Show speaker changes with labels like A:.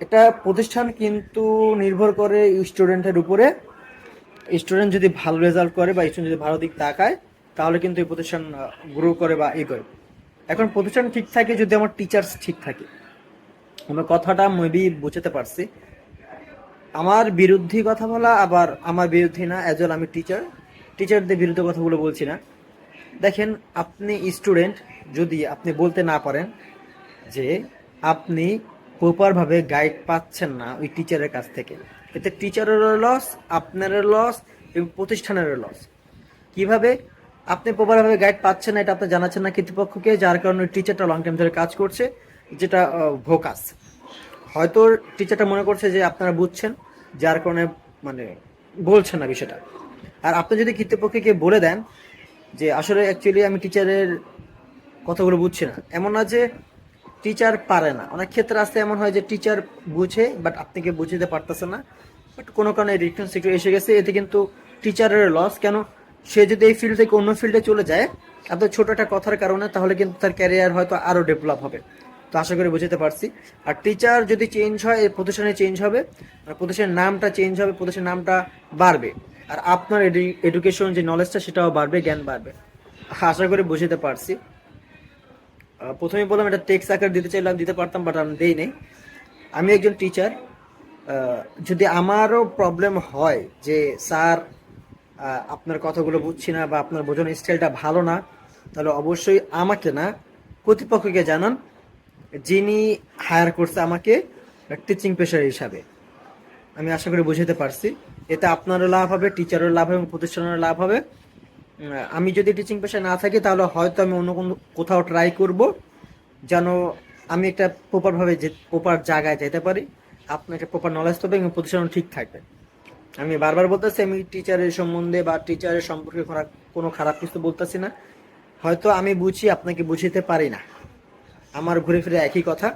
A: এটা প্রতিষ্ঠান কিন্তু নির্ভর করে স্টুডেন্টের উপরে। স্টুডেন্ট যদি ভালো রেজাল্ট করে বা স্টুডেন্ট যদি ভালো দিক তাকায়, তাহলে কিন্তু এই প্রতিষ্ঠান গ্রো করে বা এ করে। এখন প্রতিষ্ঠান ঠিক থাকে যদি আমার টিচার্স ঠিক থাকে। আমার কথাটা মেবি বুঝতে পারছি। আমার বিরুদ্ধে কথা বলা, আবার আমার বিরুদ্ধে না অ্যাজ আমি টিচার টিচারদের বিরুদ্ধে কথাগুলো বলছি না। দেখেন, আপনি স্টুডেন্ট যদি আপনি বলতে না পারেন যে আপনি প্রপারভাবে গাইড পাচ্ছেন না ওই টিচারের কাছ থেকে। এতে টিচারেরও লস আপনারও লস এবং প্রতিষ্ঠানেরও লস কীভাবে? আপনি প্রপারভাবে গাইড পাচ্ছেন না, এটা আপনি জানাচ্ছেন না কর্তৃপক্ষকে, যার কারণে টিচারটা লং টাইম ধরে কাজ করছে, যেটা ভোকাস। হয়তো টিচারটা মনে করছে যে আপনারা বুঝছেন, যার কারণে মানে বলছেন না বিষয়টা। আর আপনি যদি কর্তৃপক্ষকে বলে দেন যে আসলে অ্যাকচুয়ালি আমি টিচারের কথাগুলো বুঝছি না, এমন না যে টিচার পারে না। অনেক ক্ষেত্রে আসতে এমন হয় যে টিচার বুঝে বাট আপনাকে বুঝতে পারতেছে না। বাট কোনো কারণে রিটার্ন সিকিউর এসে গেছে, এতে কিন্তু টিচারের লস কেন? সে যদি এই ফিল্ড থেকে অন্য ফিল্ডে চলে যায়, এত ছোট একটা কথার কারণে, তাহলে কিন্তু তার ক্যারিয়ার হয়তো আরও ডেভেলপ হবে। তো আশা করি বুঝতে পারছি। আর টিচার যদি চেঞ্জ হয় প্রতিষ্ঠানে চেঞ্জ হবে, আর প্রতিষ্ঠানের নামটা চেঞ্জ হবে প্রতিষ্ঠানের নামটা বাড়বে। আর আপনার এডুকেশন যে নলেজটা সেটাও বাড়বে, জ্ঞান বাড়বে। আশা করি বুঝতে পারছি। প্রথমে বললাম এটা টেক্স আকার দিতে চাইলাম দিতে পারতাম বাট আমি দেই নেই আমি একজন টিচার যদি আমারও প্রবলেম হয় যে স্যার আপনার কথাগুলো বুঝছি না বা আপনার বোঝানোর স্টাইলটা ভালো না, তাহলে অবশ্যই আমাকে না, কর্তৃপক্ষকে জানান, যিনি হায়ার করছে আমাকে টিচিং পেশার হিসাবে। আমি আশা করি বুঝতে পারছি। এতে আপনারও লাভ হবে টিচারেরও লাভ হবে, এবং প্রতিষ্ঠানেরও লাভ হবে। আমি যদি টিচিং পেশায় না থাকি, তাহলে হয়তো আমি অন্য কোনো কোথাও ট্রাই করব, যেন আমি একটা প্রপারভাবে যে প্রপার জায়গায় যেতে পারি, আপনার একটা প্রপার নলেজ হবে এবং প্রতিষ্ঠান ঠিক থাকবে। আমি বারবার বলতেছি, আমি টিচারের সম্বন্ধে বা টিচারের সম্পর্কে কোনো খারাপ কিছু বলতেছি না। হয়তো আমি বুঝি, আপনাকে বুঝিতে পারি না। আমার ঘুরে ফিরে একই কথা।